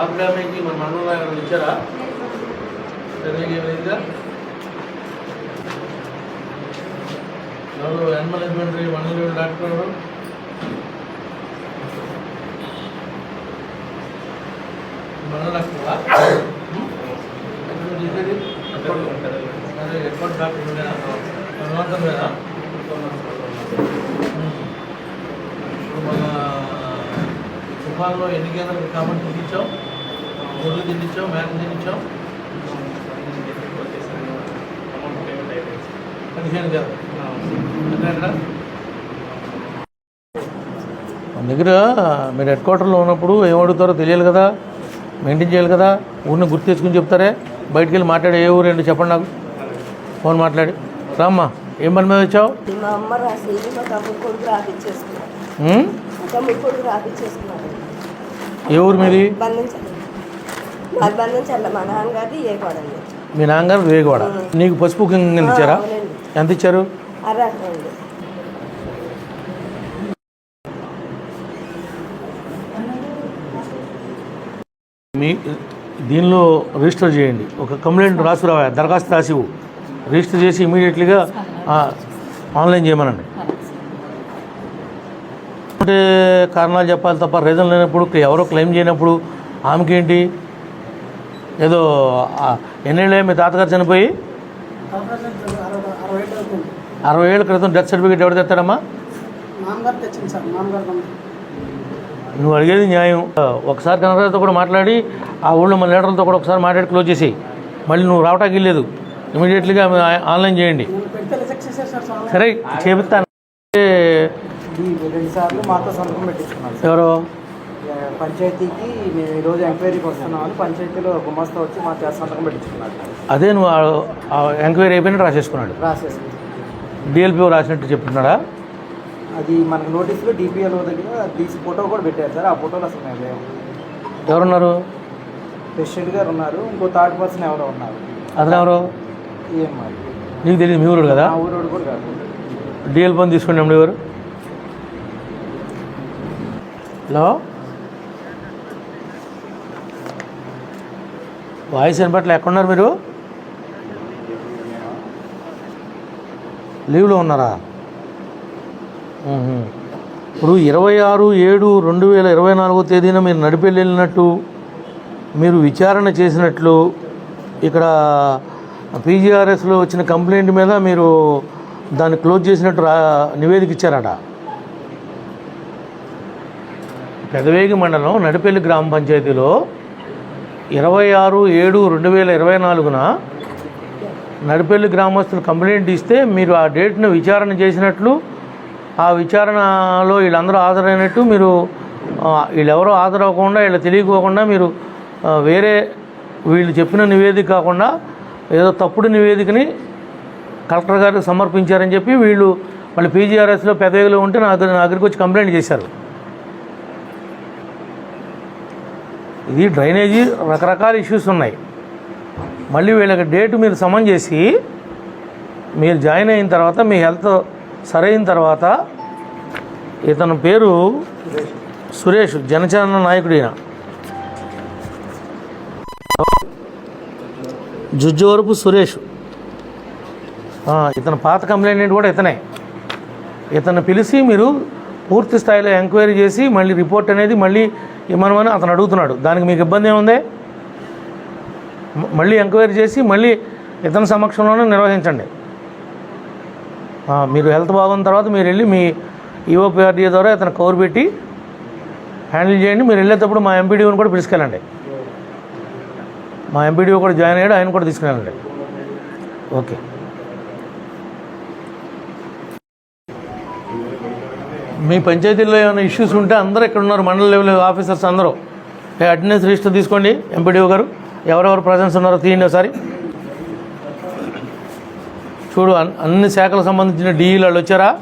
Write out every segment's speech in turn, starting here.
ఈ crop damage మన మండలంలో ఎవరైనా ఇచ్చారా సర్వేకి ఏమైందా ఎవరు యానిమల్ హస్బెండరీ మండలి డాక్టర్ ఎవరు మండల డాక్టరా ఎక్కడ చేసేది అదే ఎక్కడ డాక్టర్ ఉండేనా హనుమంతం లేదా ఇప్పుడు మన తుఫాన్లో ఎన్ని కేంద్రాలు కామెంట్ తినిచ్చావు? గొడ్లు తినిచ్చావు? మేక తినిచ్చావు? పదిహేను మన దగ్గర మీరు హెడ్ క్వార్టర్లో ఉన్నప్పుడు ఏం అడుగుతారో తెలియాలి కదా. మెయింటైన్ చేయాలి కదా. ఊరిని గుర్తు తెచ్చుకుని చెప్తారే. బయటికి వెళ్ళి మాట్లాడే ఏ ఊరు ఏంటో చెప్పండి నాకు. ఫోన్ మాట్లాడి. రామ్మా ఏం పని మీద వచ్చావు? మా అమ్మ రాసేది మా తమ్ముడు కొడుకు? మా తమ్ముడు కొడుకు రాపిచ్చేసుకున్నాడు ఏ ఊరు మీది? మా నాన్నగారు వేగవాడ నీకు పసుపు కింద ఇచ్చారా? ఎంత ఇచ్చారు? మీ దీనిలో రిజిస్టర్ చేయండి. ఒక కంప్లైంట్ రాసి దరఖాస్తు రాసివు రిజిస్టర్ చేసి ఇమీడియట్లీగా ఆన్లైన్ చేయమనండి. అంటే కారణాలు చెప్పాలి తప్ప రీజన్ లేనప్పుడు ఎవరో క్లెయిమ్ చేయనప్పుడు ఆమెకేంటి? ఏదో ఎన్నేళ్ళే మీ తాతగారు చనిపోయి? అరవై ఏళ్ళ క్రితం డెత్ సర్టిఫికేట్ ఎవరు తెస్తాడమ్మా? నువ్వు అడిగేది న్యాయం. ఒకసారి కనరాజుతో కూడా మాట్లాడి ఆ ఊళ్ళో మన లీడర్లతో కూడా ఒకసారి మాట్లాడి క్లోజ్ చేసి. మళ్ళీ నువ్వు రావటానికి వెళ్ళలేదు ఇమీడియట్లీగా ఆన్లైన్ చేయండి. సార్ చేపిస్తాను. రెండు సార్లు మాతో సంతకం పెట్టించుకున్నారు ఎవరు? పంచాయతీకి మేము ఈరోజు ఎంక్వైరీకి వస్తున్నామని పంచాయతీలో గుమస్తా వచ్చి మా సంతకం పెట్టించుకున్నారు. అదే నువ్వు ఎంక్వైరీ అయిపోయినట్టు రాసేసుకున్నాడు. రాసేసి డిఎల్పిఓ రాసినట్టు చెప్తున్నాడా? అది మనకు నోటీసులో డిపిఎల్ దగ్గర తీసి ఫోటో కూడా పెట్టారు సార్. ఆ ఫోటోలు అసలు మేము లేవు. ఎవరున్నారు? ప్రెసిడెంట్ గారు ఉన్నారు. ఇంకో థర్డ్ పర్సన్ ఎవరో ఉన్నారు. అతను ఎవరు? ఏం మరి? నీకు తెలియదు మీ ఊరు కదా? ఆ ఊరోడు కూడా కాదు. తీసుకోండి అమ్మ ఎవరు? హలో? వాయిస్ వినపట్ల ఎక్కడున్నారు మీరు? లీవ్లో ఉన్నారా? ఇప్పుడు ఇరవై ఆరు ఏడు రెండు వేల ఇరవై నాలుగో తేదీన మీరు నడిపెళ్ళినట్టు వెళ్ళినట్టు మీరు విచారణ చేసినట్లు ఇక్కడ పీజీఆర్ఎస్లో వచ్చిన కంప్లైంట్ మీద మీరు దాన్ని క్లోజ్ చేసినట్టు రా నివేదిక ఇచ్చారట. పెదవేగి మండలం నడిపెల్లి గ్రామ పంచాయతీలో ఇరవై ఆరు ఏడు రెండు వేల ఇరవై నాలుగున నడిపెల్లి గ్రామస్తులు కంప్లైంట్ ఇస్తే మీరు ఆ డేట్ను విచారణ చేసినట్లు ఆ విచారణలో వీళ్ళందరూ హాజరైనట్టు మీరు వీళ్ళెవరో హాజరవ్వకుండా వీళ్ళు తెలియకోకుండా మీరు వేరే వీళ్ళు చెప్పిన నివేదిక కాకుండా ఏదో తప్పుడు నివేదికని కలెక్టర్ గారికి సమర్పించారని చెప్పి వీళ్ళు మళ్ళీ పీజీఆర్ఎస్లో పెదవిలో ఉంటే నా దగ్గర నా దగ్గరికి వచ్చి కంప్లైంట్ చేశారు. ఇది డ్రైనేజీ రకరకాల ఇష్యూస్ ఉన్నాయి. మళ్ళీ వీళ్ళకి డేట్ మీరు సమన్ చేసి మీరు జాయిన్ అయిన తర్వాత మీ హెల్త్ సరైన తర్వాత ఇతను పేరు సురేష్ జనచరణ నాయకుడు ఈయన. జుజ్జోరపు సురేష్. ఇతను పాత కంప్లైంట్ కూడా ఇతనే. ఇతను పిలిచి మీరు పూర్తి స్థాయిలో ఎంక్వైరీ చేసి మళ్ళీ రిపోర్ట్ అనేది మళ్ళీ ఇమ్మనమని అతను అడుగుతున్నాడు. దానికి మీకు ఇబ్బంది ఏముంది? మళ్ళీ ఎంక్వైరీ చేసి మళ్ళీ ఇతని సమక్షంలోనే నిర్వహించండి. మీరు హెల్త్ బాగున్న తర్వాత మీరు వెళ్ళి మీ ఈఓపిఆర్డీఏ ద్వారా ఇతను కవర్ పెట్టి హ్యాండిల్ చేయండి. మీరు వెళ్ళేటప్పుడు మా ఎంపీడీఓని కూడా పిలుచుకెళ్ళండి. మా ఎంపీడీఓ కూడా జాయిన్ అయ్యాడు. ఆయన కూడా తీసుకెళ్ళండి. ఓకే. మీ పంచాయతీల్లో ఏమైనా ఇష్యూస్ ఉంటే అందరూ ఇక్కడ ఉన్నారు. మండల లెవెల్ ఆఫీసర్స్ అందరూ. అటెండెన్స్ రిజిస్టర్ తీసుకోండి. ఎంపీడీఓ గారు ఎవరెవరు ప్రజెన్స్ ఉన్నారో తీయండి ఒకసారి. చూడు అన్- అన్ని శాఖలకు సంబంధించిన డిఈలు వాళ్ళు వచ్చారా?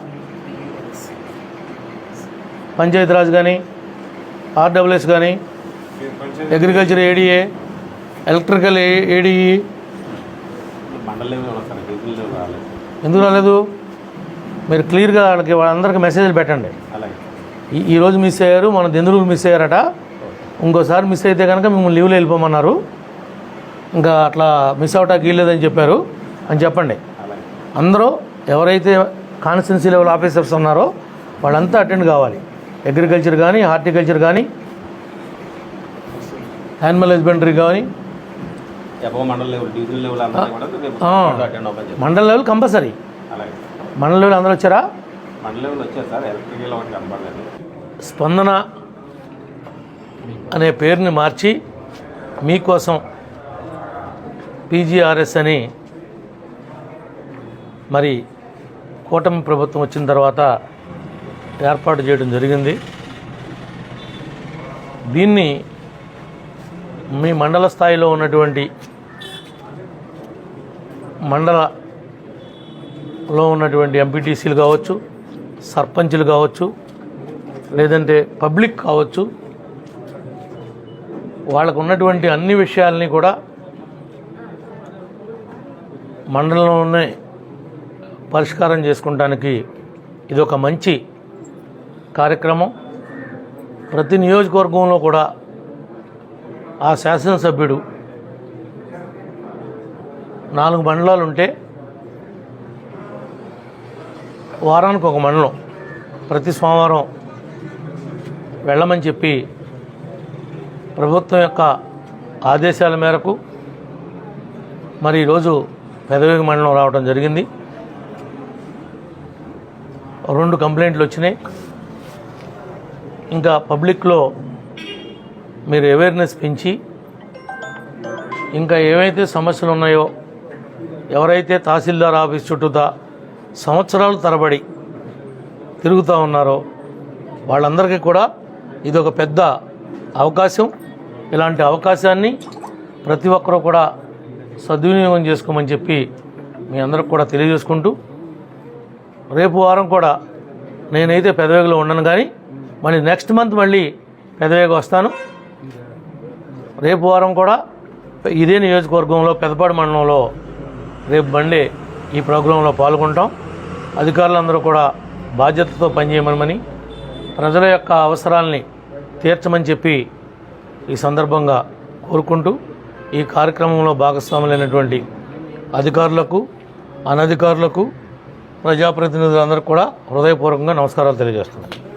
పంచాయతీరాజ్ కానీ ఆర్డబ్ల్యూఎస్ కానీ అగ్రికల్చర్ ఏడీఏ ఎలక్ట్రికల్ ఏడీఈ ఎందుకు రాలేదు? మీరు క్లియర్గా వాళ్ళకి వాళ్ళందరికీ మెసేజ్లు పెట్టండి. ఈరోజు మిస్ అయ్యారు మన దెందులకు మిస్ అయ్యారట. ఇంకోసారి మిస్ అయితే కనుక మిమ్మల్ని లీవ్లో వెళ్ళిపోమన్నారు. ఇంకా అట్లా మిస్ అవటానికి వీల్లేదని చెప్పారు. అని చెప్పండి. అందరూ ఎవరైతే కాన్స్టిట్యున్సీ లెవెల్ ఆఫీసర్స్ ఉన్నారో వాళ్ళంతా అటెండ్ కావాలి. అగ్రికల్చర్ కానీ హార్టికల్చర్ కానీ యానిమల్ హస్బెండరీ కానీ. మండల లెవెల్ కంపల్సరీ. మండల లెవెల్ అందరూ వచ్చారా? మండల స్పందన అనే పేరుని మార్చి మీకోసం పీజీఆర్ఎస్ అని మరి కూటమి ప్రభుత్వం వచ్చిన తర్వాత ఏర్పాటు చేయడం జరిగింది. దీన్ని మీ మండల స్థాయిలో ఉన్నటువంటి లో ఉన్నటువంటి ఎంపీటీసీలు కావచ్చు సర్పంచ్లు కావచ్చు లేదంటే పబ్లిక్ కావచ్చు వాళ్ళకు ఉన్నటువంటి అన్ని విషయాల్ని కూడా మండలంలోనే పరిష్కారం చేసుకోవడానికి ఇది ఒక మంచి కార్యక్రమం. ప్రతి నియోజకవర్గంలో కూడా ఆ శాసనసభ్యుడు నాలుగు మండలాలు ఉంటే వారానికి ఒక మండలం ప్రతి సోమవారం వెళ్ళమని చెప్పి ప్రభుత్వం యొక్క ఆదేశాల మేరకు మరి ఈరోజు పెదవేగి మండలం రావడం జరిగింది. రెండు కంప్లైంట్లు వచ్చినాయి. ఇంకా పబ్లిక్లో మీరు అవేర్నెస్ పెంచి ఇంకా ఏవైతే సమస్యలు ఉన్నాయో ఎవరైతే తహసీల్దార్ ఆఫీస్ చుట్టూతా సంవత్సరాలు తరబడి తిరుగుతూ ఉన్నారో వాళ్ళందరికీ కూడా ఇది ఒక పెద్ద అవకాశం. ఇలాంటి అవకాశాన్ని ప్రతి ఒక్కరూ కూడా సద్వినియోగం చేసుకోమని చెప్పి మీ అందరికి కూడా తెలియజేసుకుంటూ రేపు వారం కూడా నేనైతే పెదవేగలో ఉండను కానీ మళ్ళీ నెక్స్ట్ మంత్ మళ్ళీ పెదవేగ వస్తాను. రేపు వారం కూడా ఇదే నియోజకవర్గంలో పెదపాడు మండలంలో రేపు బండే ఈ ప్రోగ్రాంలో పాల్గొంటాం. అధికారులందరూ కూడా బాధ్యతతో పనిచేయమని ప్రజల యొక్క అవసరాల్ని తీర్చమని చెప్పి ఈ సందర్భంగా కోరుకుంటూ ఈ కార్యక్రమంలో భాగస్వాములైనటువంటి అధికారులకు అనధికారులకు ప్రజాప్రతినిధులందరూ కూడా హృదయపూర్వకంగా నమస్కారాలు తెలియజేస్తున్నాను.